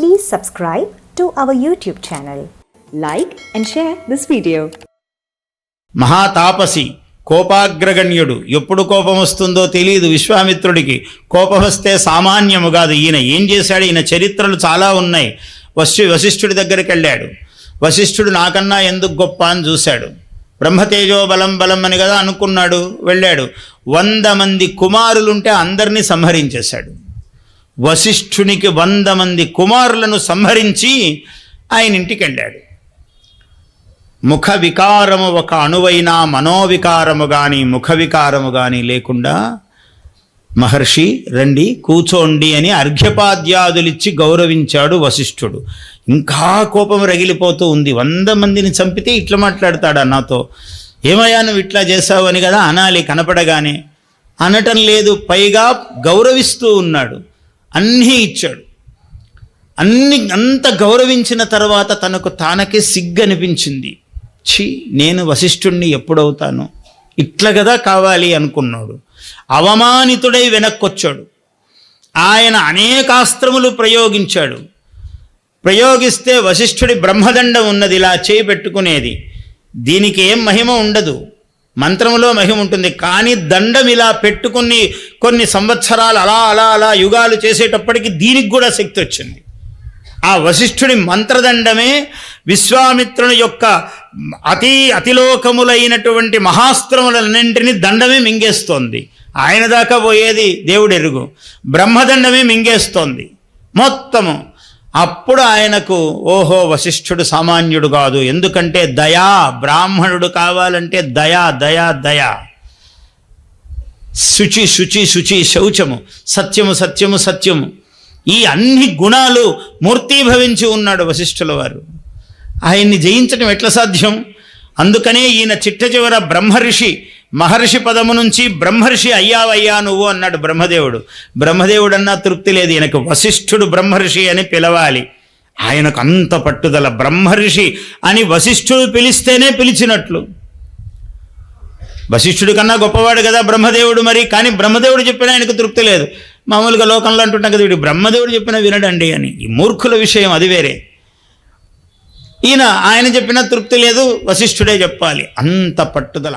Please subscribe to our YouTube channel. Like and share this video. మహాతాపసి కోపాగ్రగణ్యుడు. ఎప్పుడు కోపం వస్తుందో తెలియదు విశ్వామిత్రుడికి. కోపం వస్తే సామాన్యము కాదు. ఈయన ఏం చేశాడు? ఈయన చరిత్రలు చాలా ఉన్నాయి. వశి వశిష్ఠుడి దగ్గరికి వెళ్ళాడు. వశిష్ఠుడు నాకన్నా ఎందుకు గొప్ప అని చూశాడు. బ్రహ్మతేజో బలం బలం అని కదా అనుకున్నాడు. వెళ్ళాడు. వంద మంది కుమారులుంటే అందరినీ సంహరించేశాడు. వశిష్ఠునికి వంద మంది కుమారులను సంహరించి ఆయన ఇంటికి వెళ్ళాడు. ముఖ వికారము ఒక అణువైన మనోవికారము కానీ ముఖ వికారము కానీ లేకుండా మహర్షి రండి కూచోండి అని అర్ఘ్యపాద్యాదులిచ్చి గౌరవించాడు వశిష్ఠుడు. ఇంకా కోపం రగిలిపోతూ ఉంది. వంద మందిని చంపితే ఇట్లా మాట్లాడతాడా నాతో? ఏమయ్యా నువ్వు ఇట్లా చేసావు అని కదా అనాలి కనపడగానే. అనటం లేదు పైగా గౌరవిస్తూ ఉన్నాడు. అన్నీ ఇచ్చాడు. అన్ని అంత గౌరవించిన తర్వాత తనకు తానకే సిగ్గు అనిపించింది ఛీ నేను వశిష్ఠుణ్ణి ఎప్పుడవుతాను? ఇట్లా కదా కావాలి అనుకున్నాడు. అవమానితుడై వెనక్కొచ్చాడు. ఆయన అనేకాస్త్రములు ప్రయోగించాడు. ప్రయోగిస్తే వశిష్ఠుడి బ్రహ్మదండం ఉన్నది ఇలా చేయి పెట్టుకునేది దీనికి ఏం మహిమ ఉండదు. మంత్రములో మహిమ ఉంటుంది. కానీ దండం ఇలా పెట్టుకుని కొన్ని సంవత్సరాలు అలా అలా అలా యుగాలు చేసేటప్పటికి దీనికి కూడా శక్తి వచ్చింది. ఆ వశిష్ఠుడి మంత్రదండమే విశ్వామిత్రుని యొక్క అతి అతిలోకములైనటువంటి మహాస్త్రములన్నింటినీ దండమే మింగేస్తోంది. ఆయన దాకా పోయేది దేవుడెరుగు. బ్రహ్మదండమే మింగేస్తోంది. మొత్తము అప్పుడు ఆయనకు ఓహో వశిష్ఠుడు సామాన్యుడు కాదు. ఎందుకంటే దయా బ్రాహ్మణుడు కావాలంటే దయా దయా దయా. శుచి శుచి శుచి శౌచము. సత్యము సత్యము సత్యము. ఈ అన్ని గుణాలు మూర్తీభవించి ఉన్నాడు వశిష్ఠుల వారు. ఆయన్ని జయించడం ఎట్లా సాధ్యం? అందుకనే ఈయన చిట్ట చివర బ్రహ్మర్షి మహర్షి పదము నుంచి బ్రహ్మర్షి అయ్యావయ్యా నువ్వు అన్నాడు బ్రహ్మదేవుడు. బ్రహ్మదేవుడు అన్నా తృప్తి లేదు ఈయనకు వశిష్ఠుడు బ్రహ్మర్షి అని పిలవాలి. ఆయనకు అంత పట్టుదల బ్రహ్మర్షి అని వశిష్ఠుడు పిలిస్తేనే పిలిచినట్లు. వశిష్ఠుడి కన్నా గొప్పవాడు కదా బ్రహ్మదేవుడు మరి కానీ బ్రహ్మదేవుడు చెప్పినా ఆయనకు తృప్తి లేదు. మామూలుగా లోకంలో అంటుంటాం కదా వీడు బ్రహ్మదేవుడు చెప్పినా వినడండి అని. ఈ మూర్ఖుల విషయం అది వేరే. ఈయన ఆయన చెప్పినా తృప్తి లేదు వశిష్ఠుడే చెప్పాలి. అంత పట్టుదల.